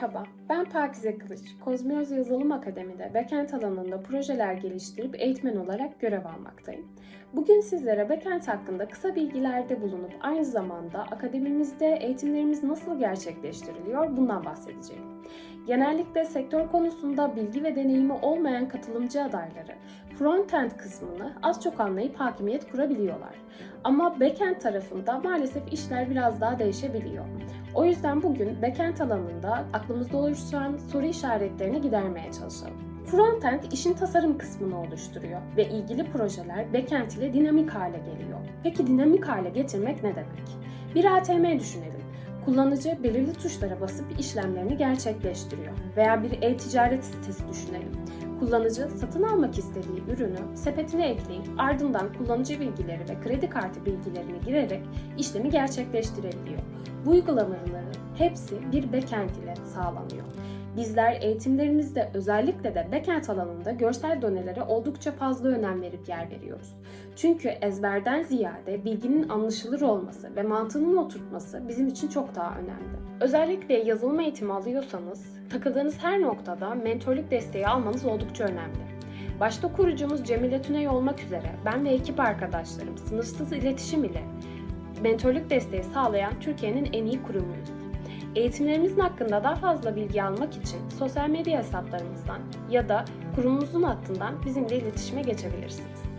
Merhaba, ben Pakize Kılıç. Kozmioz Yazılım Akademi'de backend alanında projeler geliştirip eğitmen olarak görev almaktayım. Bugün sizlere backend hakkında kısa bilgilerde bulunup aynı zamanda akademimizde eğitimlerimiz nasıl gerçekleştiriliyor bundan bahsedeceğim. Genellikle sektör konusunda bilgi ve deneyimi olmayan katılımcı adayları frontend kısmını az çok anlayıp hakimiyet kurabiliyorlar. Ama backend tarafında maalesef işler biraz daha değişebiliyor. O yüzden bugün backend alanında aklımızda oluşan soru işaretlerini gidermeye çalışalım. Frontend işin tasarım kısmını oluşturuyor ve ilgili projeler backend ile dinamik hale geliyor. Peki dinamik hale getirmek ne demek? Bir ATM düşünelim. Kullanıcı belirli tuşlara basıp işlemlerini gerçekleştiriyor. Veya bir e-ticaret sitesi düşünelim. Kullanıcı satın almak istediği ürünü sepetine ekleyip ardından kullanıcı bilgileri ve kredi kartı bilgilerini girerek işlemi gerçekleştirebiliyor. Bu uygulamaların hepsi bir backend ile sağlanıyor. Bizler eğitimlerimizde özellikle de backend alanında görsel donelere oldukça fazla önem verip yer veriyoruz. Çünkü ezberden ziyade bilginin anlaşılır olması ve mantığının oturtması bizim için çok daha önemli. Özellikle yazılım eğitimi alıyorsanız takıldığınız her noktada mentorluk desteği almanız oldukça önemli. Başta kurucumuz Cemile Tüney olmak üzere ben ve ekip arkadaşlarım sınırsız iletişim ile mentorluk desteği sağlayan Türkiye'nin en iyi kurumuyuz. Eğitimlerimizin hakkında daha fazla bilgi almak için sosyal medya hesaplarımızdan ya da kurumumuzun hattından bizimle iletişime geçebilirsiniz.